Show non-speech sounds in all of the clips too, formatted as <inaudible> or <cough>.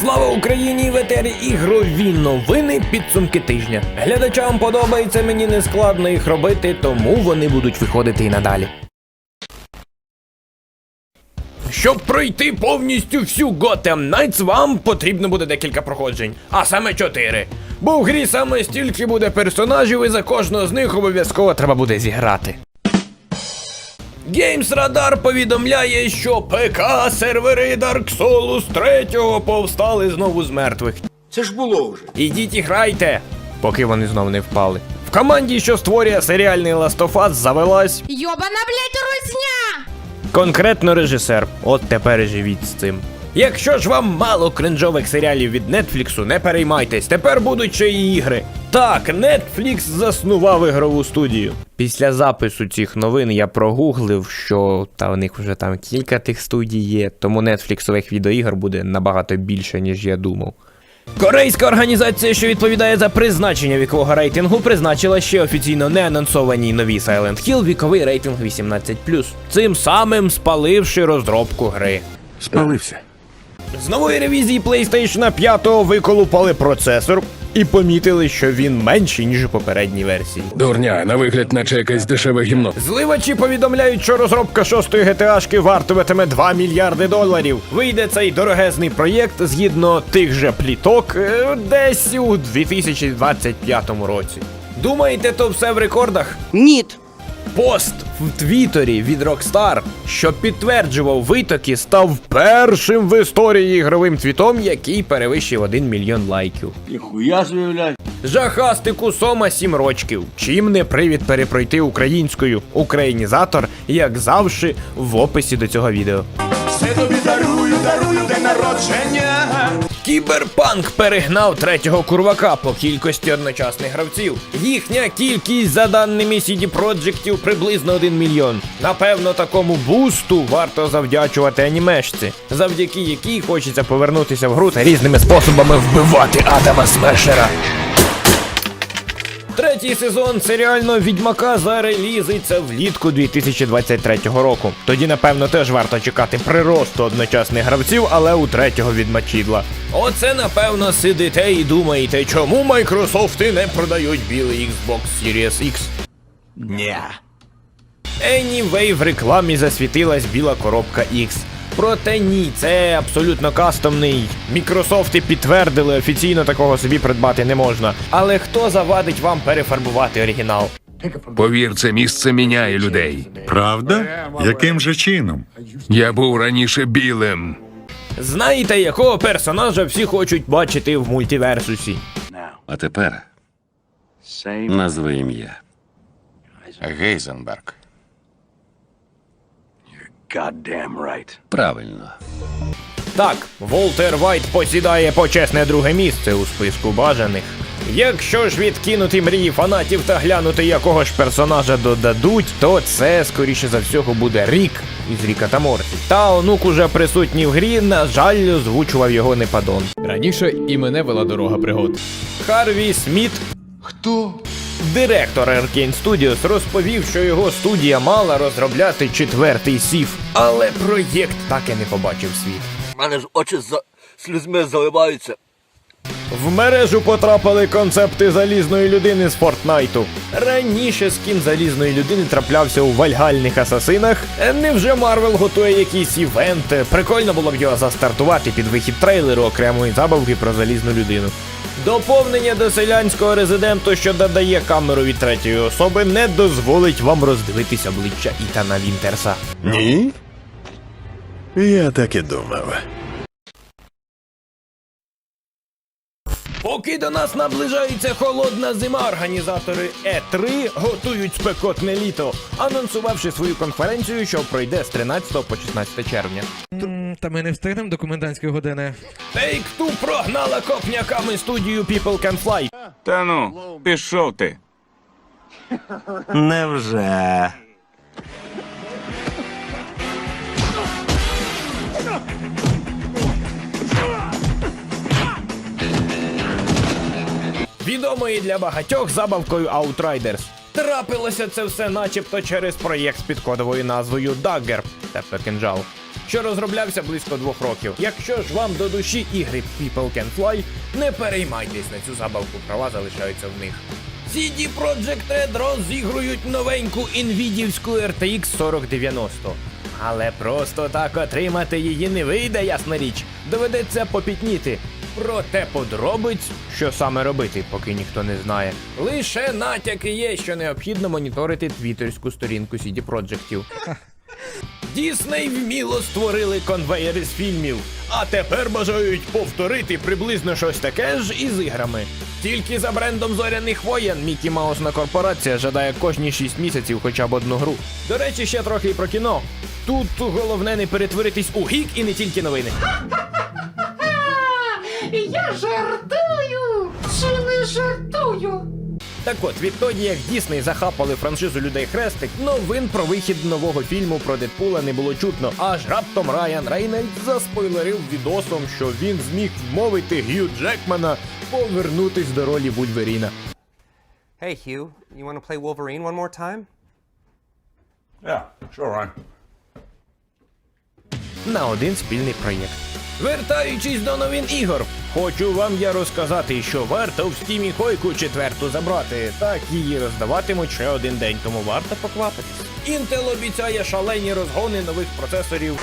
Слава Україні! В етері ігрові новини підсумки тижня. Глядачам подобається мені не складно їх робити, тому вони будуть виходити і надалі. Щоб пройти повністю всю Gotham Knights, вам потрібно буде декілька проходжень, а саме чотири. Бо в грі саме стільки буде персонажів, і за кожного з них обов'язково треба буде зіграти. Games Radar повідомляє, що ПК сервери Dark Souls 3 повстали знову з мертвих. Це ж було вже. Ідіть і грайте, поки вони знов не впали. В команді, що створює серіальний Last of Us, завелась Йобана, блядь, русня! конкретно режисер. От тепер і живіть з цим. Якщо ж вам мало кринжових серіалів від Нетфліксу, не переймайтесь, тепер будуть ще й ігри. Так, Netflix заснував ігрову студію. Після запису цих новин я прогуглив, що та у них вже там кілька тих студій є, тому нетфліксових відеоігр буде набагато більше, ніж я думав. Корейська організація, що відповідає за призначення вікового рейтингу, призначила ще офіційно не анонсованій новій Silent Hill віковий рейтинг 18+, цим самим спаливши розробку гри. Спалився. З нової ревізії PlayStation 5 виколупали процесор і помітили, що він менший, ніж у попередній версії. Дурня, на вигляд, наче якесь дешеве гімно. Зливачі повідомляють, що розробка шостої GTA-шки вартуватиме 2 мільярди доларів. Вийде цей дорогезний проєкт згідно тих же пліток е, десь у 2025 році. Думаєте, то все в рекордах? Ніт. Пост в Твіттері від Rockstar, що підтверджував витоки, став першим в історії ігровим твітом, який перевищив 1 мільйон лайків. Ніхуя блядь. Жахастику Сома 7 рочків. Чим не привід перепройти українською. Українізатор, як завжди, в описі до цього відео. Все тобі дарую, дарую день народження. Кіберпанк перегнав третього курвака по кількості одночасних гравців. Їхня кількість, за даними CD Projektів, приблизно 1 мільйон. Напевно, такому бусту варто завдячувати анімешці, завдяки якій хочеться повернутися в гру та різними способами вбивати Адама Смешера. Третій сезон серіального відьмака зарелізиться влітку 2023 року. Тоді, напевно, теж варто чекати приросту одночасних гравців, але у третього відмачідла. Оце, напевно, сидите і думаєте, чому Майкрософти не продають білий Xbox Series X. Ні. Anyway, в рекламі засвітилась біла коробка X. Проте ні, це абсолютно кастомний. Мікрософти підтвердили, офіційно такого собі придбати не можна. Але хто завадить вам перефарбувати оригінал? Повір, це місце міняє людей. Правда? Яким же чином? Я був раніше білим. Знаєте, якого персонажа всі хочуть бачити в мультиверсусі? А тепер назви ім'я. Гейзенберг. Goddamn right. Правильно. Так, Волтер Вайт посідає почесне друге місце у списку бажаних. Якщо ж відкинути мрії фанатів та глянути якого ж персонажа додадуть, то це скоріше за всього буде Рік із Ріка та Морті. Та онук уже присутній в грі, на жаль, озвучував його Непадон. Раніше і мене вела дорога пригод. Харві Сміт. Хто? Директор Arkane Studios розповів, що його студія мала розробляти четвертий сіф, але проєкт так і не побачив світ. У мене ж очі за слізьми заливаються. В мережу потрапили концепти залізної людини з Фортнайту. Раніше скін залізної людини траплявся у вальгальних асасинах. Невже Марвел готує якийсь івент? Прикольно було б його застартувати під вихід трейлеру окремої забавки про залізну людину. Доповнення до селянського резиденту, що додає камеру від третьої особи, не дозволить вам роздивитись обличчя Ітана Вінтерса. Ні? Я так і думав. Поки до нас наближається холодна зима, організатори E3 готують спекотне літо, анонсувавши свою конференцію, що пройде з 13 по 16 червня. Та ми не встигнемо до комендантської години. Take-Two прогнала копняками студію People Can Fly. Та ну, пішов ти. Невже? відомої для багатьох забавкою Outriders. Трапилося це все начебто через проєкт під кодовою назвою Dagger, тобто кинджал. Що розроблявся близько двох років. Якщо ж вам до душі ігри People Can Fly, не переймайтесь на цю забавку, права залишаються в них. CD Projekt Red розігрують новеньку інвідівську RTX 4090. Але просто так отримати її не вийде, ясна річ. Доведеться попітніти. Проте подробиць, що саме робити, поки ніхто не знає. Лише натяки є, що необхідно моніторити твіттерську сторінку CD Projektів. Дісней вміло створили конвейер із фільмів, а тепер бажають повторити приблизно щось таке ж із іграми. Тільки за брендом зоряних воєн Мікі Маусна корпорація жадає кожні 6 місяців хоча б одну гру. До речі, ще трохи і про кіно. Тут головне не перетворитись у гік і не тільки новини. <laughs> Я жартую! Чи не жартую? Так от, відтоді як Дісней захапали франшизу людей Хрестик, новин про вихід нового фільму про Дедпула не було чутно. Аж раптом Райан Рейнольдс заспойлерив відосом, що він зміг вмовити Гью Джекмана повернутись до ролі Вульверіна. Hey, Hugh, you want to play Wolverine one more time? Yeah, sure, Ryan. на один спільний проєкт. Вертаючись до новин ігор, хочу вам я розказати, що варто в стімі койку четверту забрати. Так її роздаватимуть ще один день, тому варто поквапитись. Intel обіцяє шалені розгони нових процесорів,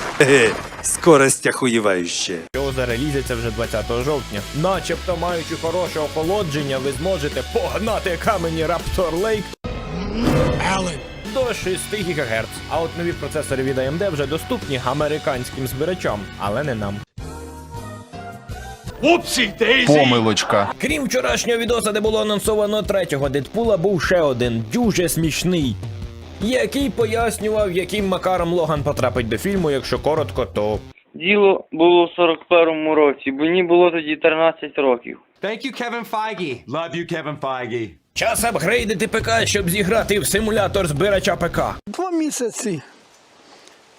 Скорость охуєвающая. що зарелізяться вже 20 жовтня. Начебто, маючи хороше охолодження, ви зможете погнати камені Raptor Lake до 6 ГГц. А от нові процесори від AMD вже доступні американським збирачам, але не нам. Помилочка. Крім вчорашнього відоса, де було анонсовано третього Дедпула, був ще один дуже смішний, який пояснював, яким макаром Логан потрапить до фільму, якщо коротко, то. Діло було в 41-му році, бо мені було тоді 13 років. Thank you, Kevin Feige. Love you, Kevin Feige. Час апгрейдити ПК, щоб зіграти в симулятор збирача ПК. Два місяці.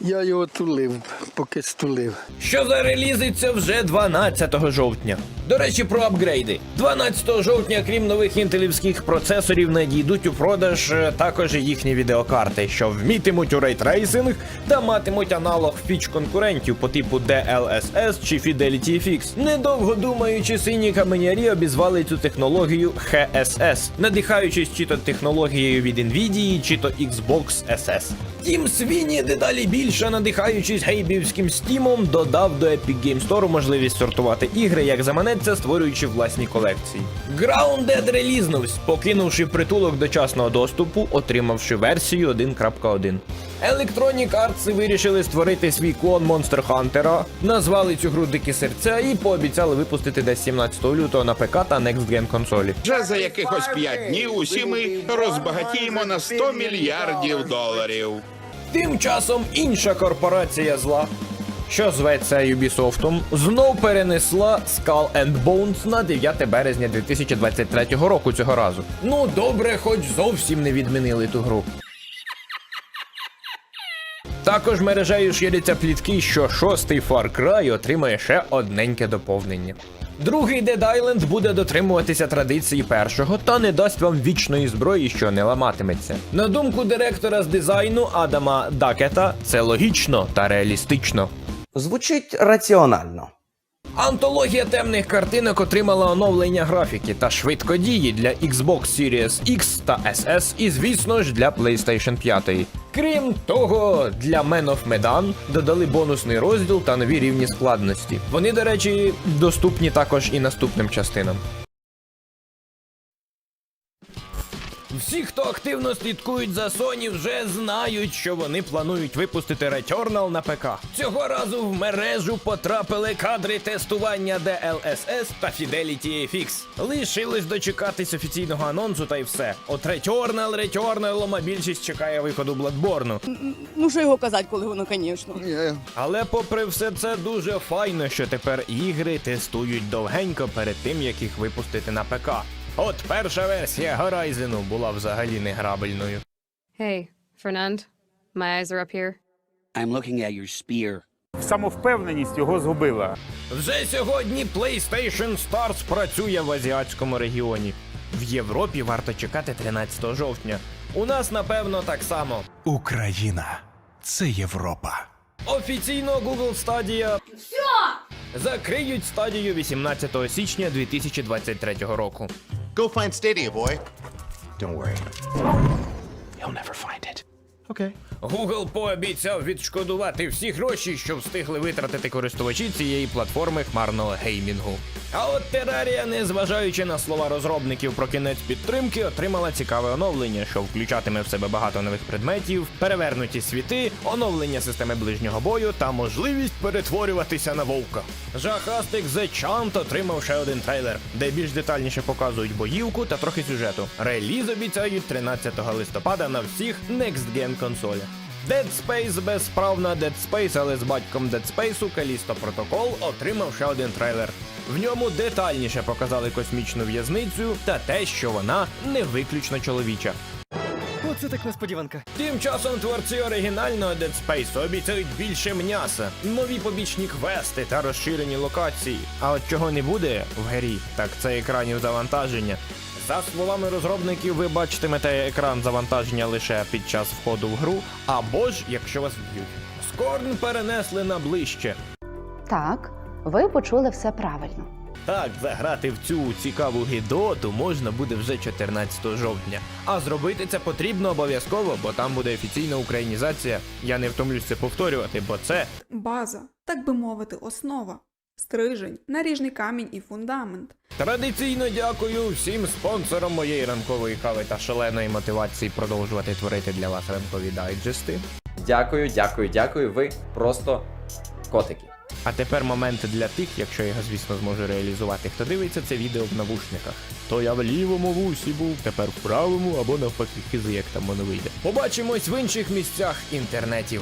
Я його тулив, поки стулив. що зарелізиться вже 12 жовтня. До речі, про апгрейди. 12 жовтня, крім нових інтелівських процесорів, надійдуть у продаж е, також їхні відеокарти, що вмітимуть у рейтрейсинг та матимуть аналог фіч конкурентів по типу DLSS чи Fidelity FX. Недовго думаючи, сині каменярі обізвали цю технологію HSS, надихаючись чи то технологією від Nvidia, чи то Xbox SS. Тім Свіні дедалі більше надихаючись гейбівським стімом, додав до Epic Game Store можливість сортувати ігри, як заманеться, створюючи власні колекції. Grounded релізнувсь, покинувши притулок дочасного доступу, отримавши версію 1.1. Electronic Arts вирішили створити свій клон Monster Hunter, назвали цю гру Дикі серця і пообіцяли випустити десь 17 лютого на ПК та Next Gen консолі. Вже за якихось п'ять днів усі ми розбагатіємо на 100 мільярдів доларів. Тим часом інша корпорація зла, що зветься Ubisoft, знов перенесла Skull and Bones на 9 березня 2023 року цього разу. Ну добре, хоч зовсім не відмінили ту гру. Також мережею ширяться плітки, що шостий Far Cry отримає ще одненьке доповнення. Другий Dead Island буде дотримуватися традиції першого та не дасть вам вічної зброї, що не ламатиметься. На думку директора з дизайну Адама Дакета, це логічно та реалістично. Звучить раціонально. Антологія темних картинок отримала оновлення графіки та швидкодії для Xbox Series X та SS і, звісно ж, для PlayStation 5. Крім того, для Man of Medan додали бонусний розділ та нові рівні складності. Вони, до речі, доступні також і наступним частинам. Всі, хто активно слідкують за Sony, вже знають, що вони планують випустити Returnal на ПК. Цього разу в мережу потрапили кадри тестування DLSS та Fidelity FX. Лишилось дочекатись офіційного анонсу та й все. От Returnal, Returnal, а більшість чекає виходу Bloodborne. Ну що його казати, коли воно, звісно. Але попри все це дуже файно, що тепер ігри тестують довгенько перед тим, як їх випустити на ПК. От перша версія Horizon була взагалі неграбельною. Hey, Fernand, my eyes are up here. I'm looking at your spear. Самовпевненість його згубила. Вже сьогодні PlayStation Stars працює в азіатському регіоні. В Європі варто чекати 13 жовтня. У нас, напевно, так само. Україна це Європа. Офіційно Google Stadia закриють стадію 18 січня 2023 року. Go find Stadia, boy. Don't worry. He'll never find it. Okay. Google пообіцяв відшкодувати всі гроші, що встигли витратити користувачі цієї платформи хмарного геймінгу. А от Terraria, незважаючи на слова розробників про кінець підтримки, отримала цікаве оновлення, що включатиме в себе багато нових предметів, перевернуті світи, оновлення системи ближнього бою та можливість перетворюватися на вовка. Жахастик The Chant отримав ще один трейлер, де більш детальніше показують боївку та трохи сюжету. Реліз обіцяють 13 листопада на всіх Next Gen консолях. Dead Space без прав на Dead Space, але з батьком Dead Space Callisto Protocol отримав ще один трейлер. В ньому детальніше показали космічну в'язницю та те, що вона не виключно чоловіча. Оце так несподіванка. Тим часом творці оригінального Dead Space обіцяють більше м'яса, нові побічні квести та розширені локації. А от чого не буде в грі, так це екранів завантаження. За словами розробників, ви бачитимете екран завантаження лише під час входу в гру, або ж якщо вас вб'ють. Скорн перенесли на ближче. Так, ви почули все правильно. Так, заграти в цю цікаву гідоту можна буде вже 14 жовтня. А зробити це потрібно обов'язково, бо там буде офіційна українізація. Я не втомлюсь це повторювати, бо це База, так би мовити, основа. Стрижень, наріжний камінь і фундамент. традиційно дякую всім спонсорам моєї ранкової кави та шаленої мотивації продовжувати творити для вас ранкові дайджести. Дякую, дякую, дякую. Ви просто котики. А тепер момент для тих, якщо я звісно, зможу реалізувати, хто дивиться це відео в навушниках. То я в лівому вусі був, тепер в правому або навпаки хизи, як там воно вийде. Побачимось в інших місцях інтернетів.